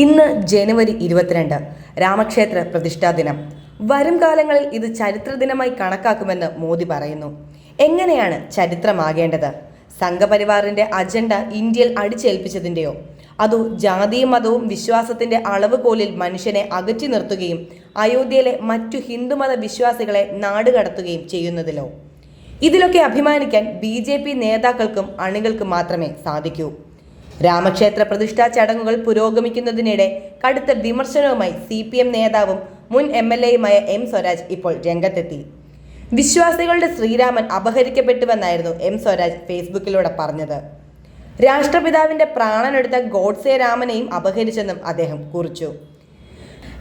ഇന്ന് ജനുവരി ഇരുപത്തിരണ്ട് രാമക്ഷേത്ര പ്രതിഷ്ഠാ ദിനം. വരും കാലങ്ങളിൽ ഇത് ചരിത്ര ദിനമായി കണക്കാക്കുമെന്ന് മോദി പറയുന്നു. എങ്ങനെയാണ് ചരിത്രമാകേണ്ടത്? സംഘപരിവാറിന്റെ അജണ്ട ഇന്ത്യയിൽ അടിച്ചേൽപ്പിച്ചതിന്റെയോ അതോ ജാതിയും മതവും വിശ്വാസത്തിന്റെ അളവുകോലിൽ മനുഷ്യനെ അകറ്റി നിർത്തുകയും അയോധ്യയിലെ മറ്റു ഹിന്ദുമത വിശ്വാസികളെ നാടുകടത്തുകയും ചെയ്യുന്നതിലോ? ഇതിലൊക്കെ അഭിമാനിക്കാൻ ബി നേതാക്കൾക്കും അണികൾക്കും മാത്രമേ സാധിക്കൂ. രാമക്ഷേത്ര പ്രതിഷ്ഠാ ചടങ്ങുകൾ പുരോഗമിക്കുന്നതിനിടെ കടുത്ത വിമർശനവുമായി സി പി എം നേതാവും മുൻ എം എൽ എയുമായ എം സ്വരാജ് ഇപ്പോൾ രംഗത്തെത്തി. വിശ്വാസികളുടെ ശ്രീരാമൻ അപഹരിക്കപ്പെട്ടുവെന്നായിരുന്നു എം സ്വരാജ് ഫേസ്ബുക്കിലൂടെ പറഞ്ഞത്. രാഷ്ട്രപിതാവിന്റെ പ്രാണനെടുത്ത ഗോഡ്സെ രാമനെയും അപഹരിച്ചെന്നും അദ്ദേഹം കുറിച്ചു.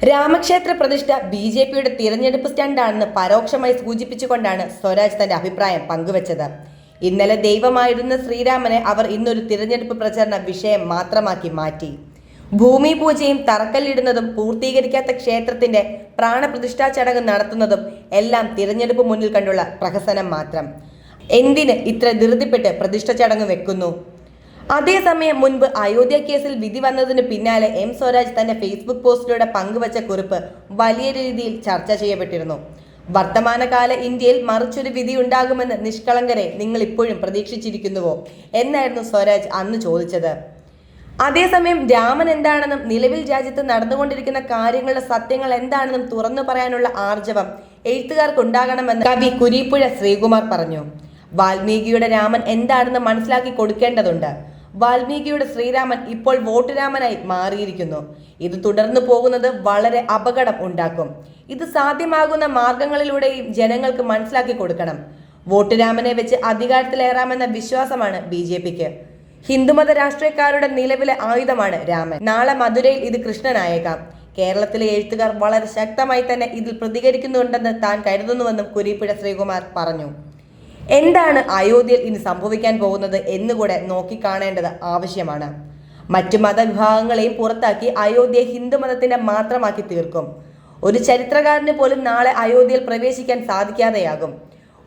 രാമക്ഷേത്ര പ്രതിഷ്ഠ ബി ജെ പിയുടെ തിരഞ്ഞെടുപ്പ് സ്റ്റാൻഡാണെന്ന് പരോക്ഷമായി സൂചിപ്പിച്ചുകൊണ്ടാണ് സ്വരാജ് തന്റെ അഭിപ്രായം പങ്കുവച്ചത്. ഇന്നലെ ദൈവമായിരുന്ന ശ്രീരാമനെ അവർ ഇന്നൊരു തിരഞ്ഞെടുപ്പ് പ്രചരണ വിഷയം മാത്രമാക്കി മാറ്റി. ഭൂമി പൂജയും തറക്കല്ലിടുന്നതും പൂർത്തീകരിക്കാത്ത ക്ഷേത്രത്തിന്റെ പ്രാണപ്രതിഷ്ഠാ ചടങ്ങ് നടത്തുന്നതും എല്ലാം തിരഞ്ഞെടുപ്പ് മുന്നിൽ കണ്ടുള്ള പ്രഹസനം മാത്രം. എന്തിന് ഇത്ര ധൃതിപ്പെട്ട് പ്രതിഷ്ഠ ചടങ്ങ് വെക്കുന്നു? അതേസമയം മുൻപ് അയോധ്യ കേസിൽ വിധി വന്നതിന് പിന്നാലെ എം സ്വരാജ് തന്റെ ഫേസ്ബുക്ക് പോസ്റ്റിലൂടെ പങ്കുവച്ച കുറിപ്പ് വലിയ രീതിയിൽ ചർച്ച ചെയ്യപ്പെട്ടിരുന്നു. വർത്തമാനകാല ഇന്ത്യയിൽ മറിച്ചൊരു വിധി ഉണ്ടാകുമെന്ന് നിഷ്കളങ്കരെ നിങ്ങൾ ഇപ്പോഴും പ്രതീക്ഷിച്ചിരിക്കുന്നുവോ? എന്നായിരുന്നു സ്വരാജ് അന്ന് ചോദിച്ചത്. അതേസമയം രാമൻ എന്താണെന്നും നിലവിൽ രാജ്യത്ത് നടന്നുകൊണ്ടിരിക്കുന്ന കാര്യങ്ങളുടെ സത്യങ്ങൾ എന്താണെന്നും തുറന്നു പറയാനുള്ള ആർജവം എഴുത്തുകാർക്ക് ഉണ്ടാകണമെന്ന് കവി കുരീപ്പുഴ ശ്രീകുമാർ പറഞ്ഞു. വാൽമീകിയുടെ രാമൻ എന്താണെന്ന് മനസ്സിലാക്കി കൊടുക്കേണ്ടതുണ്ട്. വാൽമീകിയുടെ ശ്രീരാമൻ ഇപ്പോൾ വോട്ടുരാമനായി മാറിയിരിക്കുന്നു. ഇത് തുടർന്നു പോകുന്നത് വളരെ അപകടം ഉണ്ടാക്കും. ഇത് സാധ്യമാകുന്ന മാർഗങ്ങളിലൂടെയും ജനങ്ങൾക്ക് മനസ്സിലാക്കി കൊടുക്കണം. വോട്ടുരാമനെ വെച്ച് അധികാരത്തിലേറാമെന്ന വിശ്വാസമാണ് ബി ജെ പിക്ക്. ഹിന്ദുമത രാഷ്ട്രീയക്കാരുടെ നിലവിലെ ആയുധമാണ് രാമൻ. നാളെ മധുരയിൽ ഇത് കൃഷ്ണനായേക്കാം. കേരളത്തിലെ എഴുത്തുകാർ വളരെ ശക്തമായി തന്നെ ഇതിൽ പ്രതികരിക്കുന്നുണ്ടെന്ന് താൻ കരുതുന്നുവെന്നും കുരീപ്പുഴ ശ്രീകുമാർ പറഞ്ഞു. എന്താണ് അയോധ്യയിൽ ഇനി സംഭവിക്കാൻ പോകുന്നത് എന്നുകൂടെ നോക്കിക്കാണേണ്ടത് ആവശ്യമാണ്. മറ്റു മതവിഭാഗങ്ങളെയും പുറത്താക്കി അയോധ്യയെ ഹിന്ദുമതത്തിന്റെ മാത്രമാക്കി തീർക്കും. ഒരു ചരിത്രകാരന് പോലും നാളെ അയോധ്യയിൽ പ്രവേശിക്കാൻ സാധിക്കാതെയാകും.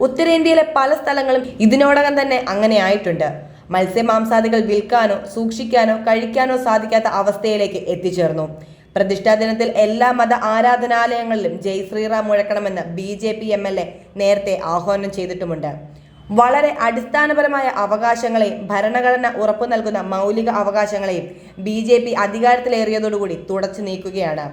ഉത്തരേന്ത്യയിലെ പല സ്ഥലങ്ങളും ഇതിനോടകം തന്നെ അങ്ങനെ ആയിട്ടുണ്ട്. മത്സ്യമാംസാദികൾ വിൽക്കാനോ സൂക്ഷിക്കാനോ കഴിക്കാനോ സാധിക്കാത്ത അവസ്ഥയിലേക്ക് എത്തിച്ചേർന്നു. പ്രതിഷ്ഠാ ദിനത്തിൽ എല്ലാ മത ആരാധനാലയങ്ങളിലും Jai Shriram മുഴക്കണമെന്ന് B J P M L A നേരത്തെ ആഹ്വാനം ചെയ്തിട്ടുമുണ്ട്. വളരെ അടിസ്ഥാനപരമായ അവകാശങ്ങളെ ഭരണഘടന ഉറപ്പു നൽകുന്ന മൗലിക അവകാശങ്ങളെയും ബി ജെ പി അധികാരത്തിലേറിയതോടുകൂടി തുടച്ചു നീക്കുകയാണ്.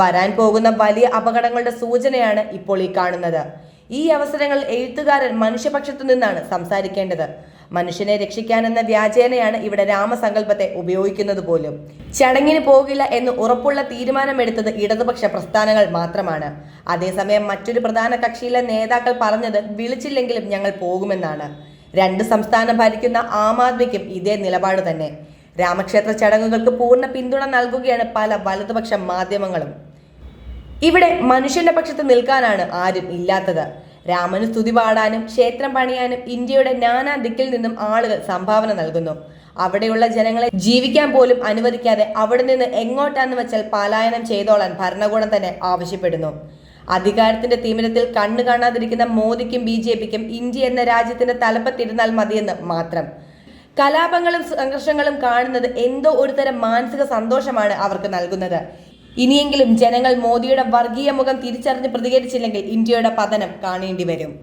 വരാൻ പോകുന്ന വലിയ അപകടങ്ങളുടെ സൂചനയാണ് ഇപ്പോൾ ഈ കാണുന്നത്. ഈ അവസരങ്ങൾ എഴുത്തുകാരൻ മനുഷ്യപക്ഷത്തു നിന്നാണ് സംസാരിക്കേണ്ടത്. മനുഷ്യനെ രക്ഷിക്കാനെന്ന വ്യാജേനയാണ് ഇവിടെ രാമസങ്കല്പത്തെ ഉപയോഗിക്കുന്നത് പോലും. ചടങ്ങിന് പോകില്ല എന്ന് ഉറപ്പുള്ള തീരുമാനമെടുത്തത് ഇടതുപക്ഷ പ്രസ്ഥാനങ്ങൾ മാത്രമാണ്. അതേസമയം മറ്റൊരു പ്രധാന കക്ഷിയിലെ നേതാക്കൾ പറഞ്ഞത് വിളിച്ചില്ലെങ്കിലും ഞങ്ങൾ പോകുമെന്നാണ്. രണ്ട് സംസ്ഥാനം ഭരിക്കുന്ന ആം ആദ്മിക്കും ഇതേ നിലപാട് തന്നെ. രാമക്ഷേത്ര ചടങ്ങുകൾക്ക് പൂർണ പിന്തുണ നൽകുകയാണ് പല വലതുപക്ഷ മാധ്യമങ്ങളും. ഇവിടെ മനുഷ്യന്റെ പക്ഷത്ത് നിൽക്കാനാണ് ആരും ഇല്ലാത്തത്. രാമന് സ്തുതി പാടാനും ക്ഷേത്രം പണിയാനും ഇന്ത്യയുടെ നാനാ ദിക്കിൽ നിന്നും ആളുകൾ സംഭാവന നൽകുന്നു. അവിടെയുള്ള ജനങ്ങളെ ജീവിക്കാൻ പോലും അനുവദിക്കാതെ അവിടെ നിന്ന് എങ്ങോട്ടാന്ന് വെച്ചാൽ പലായനം ചെയ്തോളാൻ ഭരണകൂടം തന്നെ ആവശ്യപ്പെടുന്നു. അധികാരത്തിന്റെ തീമിരത്തിൽ കണ്ണു കാണാതിരിക്കുന്ന മോദിക്കും ബി ജെ പിക്കും ഇന്ത്യ എന്ന രാജ്യത്തിന്റെ തലപ്പത്തിരുന്നാൽ മതിയെന്ന് മാത്രം. കലാപങ്ങളും സംഘർഷങ്ങളും കാണുന്നത് എന്തോ ഒരുതരം മാനസിക സന്തോഷമാണ് അവർക്ക് നൽകുന്നത്. ഇനിയെങ്കിലും ജനങ്ങൾ മോദിയുടെ വർഗീയ മുഖം തിരിച്ചറിഞ്ഞ് പ്രതികരിച്ചില്ലെങ്കിൽ ഇന്ത്യയുടെ പതനം കാണേണ്ടി വരും.